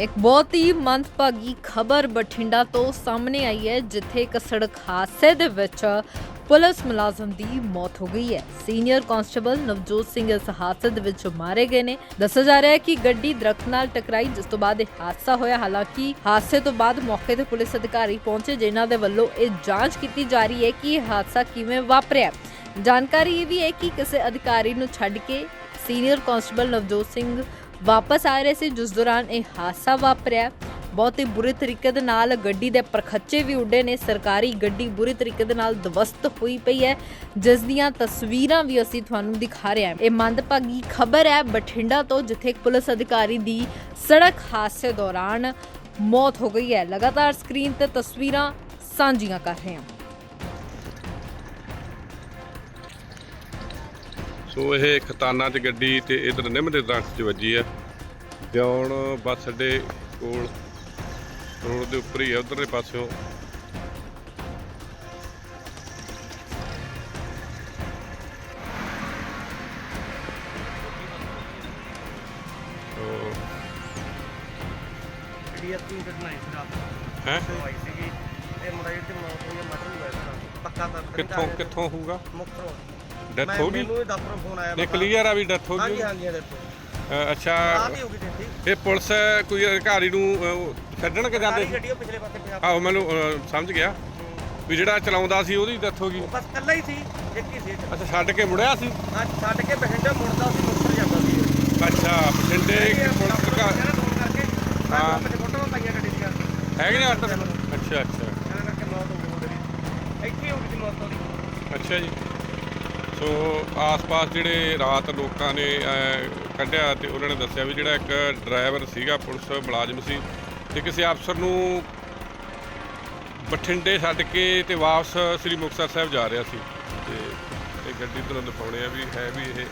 ਇੱਕ ਬਹੁਤ ਹੀ ਮੰਦਭਾਗੀ ਖਬਰ ਬਠਿੰਡਾ ਤੋਂ ਸਾਹਮਣੇ ਆਈ ਹੈ, ਜਿੱਥੇ ਇੱਕ ਸੜਕ ਹਾਦਸੇ ਦੇ ਵਿੱਚ ਪੁਲਿਸ ਮੁਲਾਜ਼ਮ ਦੀ ਮੌਤ ਹੋ ਗਈ ਹੈ। ਸੀਨੀਅਰ ਕਾਂਸਟੇਬਲ ਨਵਜੋਤ ਸਿੰਘ ਇਸ ਹਾਦਸੇ ਦੇ ਵਿੱਚ ਮਾਰੇ ਗਏ ਨੇ। ਦੱਸਿਆ ਜਾ ਰਿਹਾ ਹੈ ਕਿ ਗੱਡੀ ਦਰਖਤ ਨਾਲ ਟਕਰਾਈ, ਜਿਸ ਤੋਂ ਬਾਅਦ ਇਹ ਹਾਦਸਾ ਹੋਇਆ। ਹਾਲਾਂਕਿ ਹਾਦਸੇ ਤੋਂ ਬਾਅਦ ਮੌਕੇ ਤੇ ਪੁਲਿਸ ਅਧਿਕਾਰੀ ਪਹੁੰਚੇ, ਜਿਨ੍ਹਾਂ ਦੇ ਵੱਲੋਂ ਇਹ ਜਾਂਚ ਕੀਤੀ ਜਾ ਰਹੀ ਹੈ ਕਿ ਇਹ ਹਾਦਸਾ ਕਿਵੇਂ ਵਾਪਰਿਆ। ਜਾਣਕਾਰੀ ਇਹ ਵੀ ਹੈ ਕਿ ਕਿਸੇ ਅਧਿਕਾਰੀ ਨੂੰ ਛੱਡ ਕੇ ਸੀਨੀਅਰ ਕਾਂਸਟੇਬਲ ਨਵਜੋਤ ਸਿੰਘ ਵਾਪਸ ਆ ਰਹੇ ਸੀ, ਜਿਸ ਦੌਰਾਨ ਇਹ ਹਾਦਸਾ ਵਾਪਰਿਆ। ਬਹੁਤ ਹੀ ਬੁਰੇ ਤਰੀਕੇ ਦੇ ਨਾਲ ਗੱਡੀ ਦੇ ਪਰਖੱਚੇ ਵੀ ਉੱਡੇ ਨੇ। ਸਰਕਾਰੀ ਗੱਡੀ ਬੁਰੇ ਤਰੀਕੇ ਦੇ ਨਾਲ ਦਵਸਤ ਹੋਈ ਪਈ ਹੈ। ਜਿਸ ਦੀਆਂ ਤਸਵੀਰਾਂ ਵੀ ਅਸੀਂ ਤੁਹਾਨੂੰ ਦਿਖਾ ਰਹੇ ਹਾਂ। ਇਹ ਮੰਦਭਾਗੀ ਖਬਰ ਹੈ ਬਠਿੰਡਾ ਤੋਂ, ਜਿੱਥੇ ਇੱਕ ਪੁਲਿਸ ਅਧਿਕਾਰੀ ਦੀ ਸੜਕ ਹਾਦਸੇ ਦੌਰਾਨ ਮੌਤ ਹੋ ਗਈ ਹੈ। ਲਗਾਤਾਰ ਸਕਰੀਨ ਤੇ ਤਸਵੀਰਾਂ ਸਾਂਝੀਆਂ ਕਰ ਰਹੇ ਹਾਂ। ਸੋ ਇਹ ਖਤਾਨਾ 'ਚ ਗੱਡੀ ਤੇ ਇਧਰ ਨਿੰਮ ਦੇ ਦਰਖਤ 'ਚ ਵੱਜੀ ਆ। ਦਿਉਣ ਬੱਸ ਅੱਡੇ ਕੋਲ ਰੋਡ ਦੇ ਉੱਪਰ ਹੀ ਆ ਉਧਰਲੇ ਪਾਸਿਓਂ। ਸੋ ਡੀਐਸਪੀ ਕੱਢਣਾ ਹੈ ਫਿਰ ਆਪ ਹੈ ਹੋਈ ਸੀਗੀ। ਇਹ ਮੁੰਡਾ ਜਿਹੜੇ ਮੌਤ ਹੋਈ ਹੈ ਮਟਰ ਨਹੀਂ ਹੋਇਆ ਸਾਡਾ ਪੱਕਾ ਤਾਂ ਕਿੱਥੋਂ ਕਿੱਥੋਂ ਹੋਊਗਾ? ਮੁਕਤਰੋਂ ਡੈਥ ਹੋ ਗਈ? ਮੈਨੂੰ ਇਹ ਦਫ਼ਤਰੋਂ ਫੋਨ ਆਇਆ ਨੇ ਕਲੀਅਰ ਆ ਵੀ ਡੈਥ ਹੋ ਗਈ ਹਾਂਜੀ ਹਾਂਜੀ ਇਹ ਦੇਖੋ ਅ, ਅੱਛਾ। ਆਹ ਵੀ ਹੋ ਗਈ ਡਿਊਟੀ। ਇਹ ਪੁਲਿਸ ਕੋਈ ਅਧਿਕਾਰੀ ਨੂੰ ਅ, ਉਹ ਛੱਡਣ ਕਿ ਜਾਂਦੇ? ਸਾਰੀ ਸੀ ਗੱਡੀ ਉਹ ਪਿਛਲੇ ਪਾਸੇ ਪਿਆ। ਆਹੋ ਮੈਨੂੰ ਅ, ਸਮਝ ਗਿਆ। ਵੀ ਜਿਹੜਾ ਚਲਾਉਂਦਾ ਸੀ ਉਹਦੀ ਡੈਥ ਹੋ ਗਈ। ਬਸ ਕੱਲਾ ਹੀ ਸੀ ਇੱਕ ਹੀ ਸੀ। ਇਹ 'ਚ। ਅੱਛਾ ਛੱਡ ਕੇ ਮੁੜਿਆ ਸੀ? ਅੱਜ ਛੱਡ ਕੇ ਬਠਿੰਡਾ ਮੁੜਦਾ ਸੀ ਮੁਕਤਰ ਜਾਂਦਾ ਸੀ। ਅੱਛਾ ਬਠਿੰਡੇ ਇਹ ਪੁਲਿਸ ਕਹਿੰਦਾ ਫੋਨ ਕਰਕੇ ਹਾਂ। ਹਾਂ। ਮੈਂ ਫੋਟੋਆਂ ਪਾਈਆਂ ਗੱਡੀ ਦੀਆਂ। ਹੈਗੇ ਨੇ ਅੱਛਾ ਅੱਛਾ। ਕਹਿੰਦਾ ਕਰਕੇ ਮੌਤ ਹੋ ਗਈ। ਮੁੰਡੇ ਦੀ ਇੱਥੇ ਹੀ ਹੋ ਗਈ ਸੀ ਮੌਤ ਉਹਦੀ। ਅੱਛਾ ਜੀ। ਸੋ ਆਸ-ਪਾਸ ਜਿਹੜੇ ਰਾਤ ਲੋਕਾਂ ਨੇ ਕੱਢਿਆ ਤੇ ਉਹਨਾਂ ਨੇ ਦੱਸਿਆ ਵੀ ਜਿਹੜਾ ਇੱਕ ਡਰਾਈਵਰ ਸੀਗਾ, ਪੁਲਿਸ ਮੁਲਾਜ਼ਮ ਸੀ ਤੇ ਕਿਸੇ ਅਫਸਰ ਨੂੰ ਬਠਿੰਡੇ ਛੱਡ ਕੇ ਤੇ ਵਾਪਸ ਸ੍ਰੀ ਮੁਕਤਸਰ ਸਾਹਿਬ ਜਾ ਰਿਹਾ ਸੀ। ਤੇ ਇਹ ਗੱਡੀ ਤੁਹਾਨੂੰ ਦਿਖਾਉਣੇ ਆ ਵੀ ਹੈ ਵੀ ਇਹ।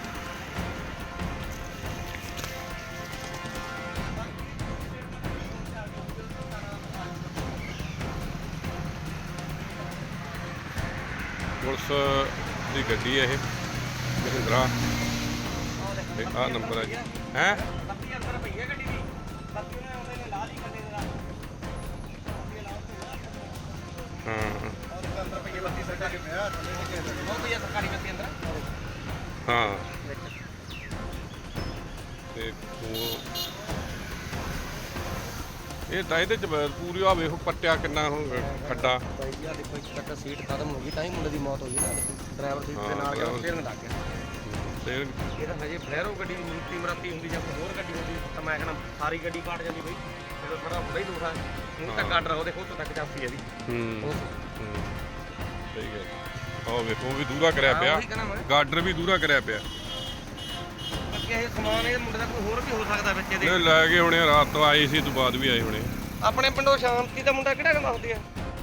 ਪੁਲਿਸ ਦੀ ਗੱਡੀ ਹੈ ਇਹ। ਮਹਿੰਦਰਾ ਤੇ ਆਹ ਨੰਬਰ ਹੈ? ਹੈ। ਬੱਤੀ ਅੰਦਰ ਗੱਡੀ ਦੀ ਬੱਤੀ ਉਹਨੇ ਆਉਂਦੇ ਲਾ ਲਈ ਗੱਡੀ ਦੇ ਨਾਲ ਹਾਂ ਔਰ ਅੰਦਰ ਪਈ ਇਹ ਤਾਂ ਇਹਦੇ ਚ ਪੂਰੀ ਆ ਵੇਖੋ ਪੱਟਿਆ ਕਿੰਨਾ ਹੁਣ ਖੱਡਾ। ਦੇਖੋ ਇੱਕ ਸੀਟ ਖਤਮ ਹੋ ਗਈ ਤਾਂ ਹੀ ਮੁੰਡੇ ਦੀ ਮੌਤ ਹੋਈ ਨਾ। ਦੇਖੋ ਡਰਾਈਵਰ ਸੀਟ ਤੇ ਹਾਂ, ਨਾ ਗਿਆ ਫੇਰ ਲੱਗ ਗਿਆ। ਇਹ ਤਾਂ ਹਜੇ ਬਲੈਰੋ ਗੱਡੀ ਮੂਰਤੀ ਮਰਾਤੀ ਹੁੰਦੀ ਜਾਂ ਕੋਈ ਹੋਰ ਗੱਡੀ ਹੁੰਦੀ ਤਾਂ ਮੈਂ ਕਹਿੰਦਾ ਸਾਰੀ ਗੱਡੀ ਪਾਟ ਜਾਂਦੀ ਬਈ। ਜਦੋਂ ਸਾਰਾ ਬੜਾ ਹੀ ਦੂਰ ਆ ਹੁਣ ਤੱਕ ਆਰਡਰ ਉਹਦੇ ਕੋਲ ਤੱਕ ਚਾਂਸੀ ਇਹਦੀ। ਹੂੰ। ਉਹ ਹੂੰ, ਸਹੀ ਗੱਲ। ਆਹ ਵੇਖੋ ਉਹ ਵੀ ਦੂਰਾ ਕਰਿਆ ਹਾਂ, ਪਿਆ। ਉਹੀ ਕਹਿਣਾ ਮੈਂ। ਗਾਰਡਰ ਵੀ ਦੂਰਾ ਕਰਿਆ ਪਿਆ। ਇਹ ਸਮਾਨ ਇਹ ਮੁੰਡੇ ਦਾ ਕੋਈ ਹੋਰ ਵੀ ਹੋ ਸਕਦਾ ਵਿੱਚ ਇਹਦੇ। ਇਹ ਲੈ ਗਏ ਹੋਣੇ ਰਾਤ ਤੋਂ ਆਏ ਸੀ ਤੋਂ ਬਾਅਦ ਵੀ ਆਏ ਹੋਣੇ। ਆਪਣੇ ਪਿੰਡੋਂ ਸ਼ਾਂਤੀ ਦਾ ਮੁੰਡਾ ਕਿਹੜਾ ਕਹਿੰਦਾ ਹੁੰਦੀ ਆ?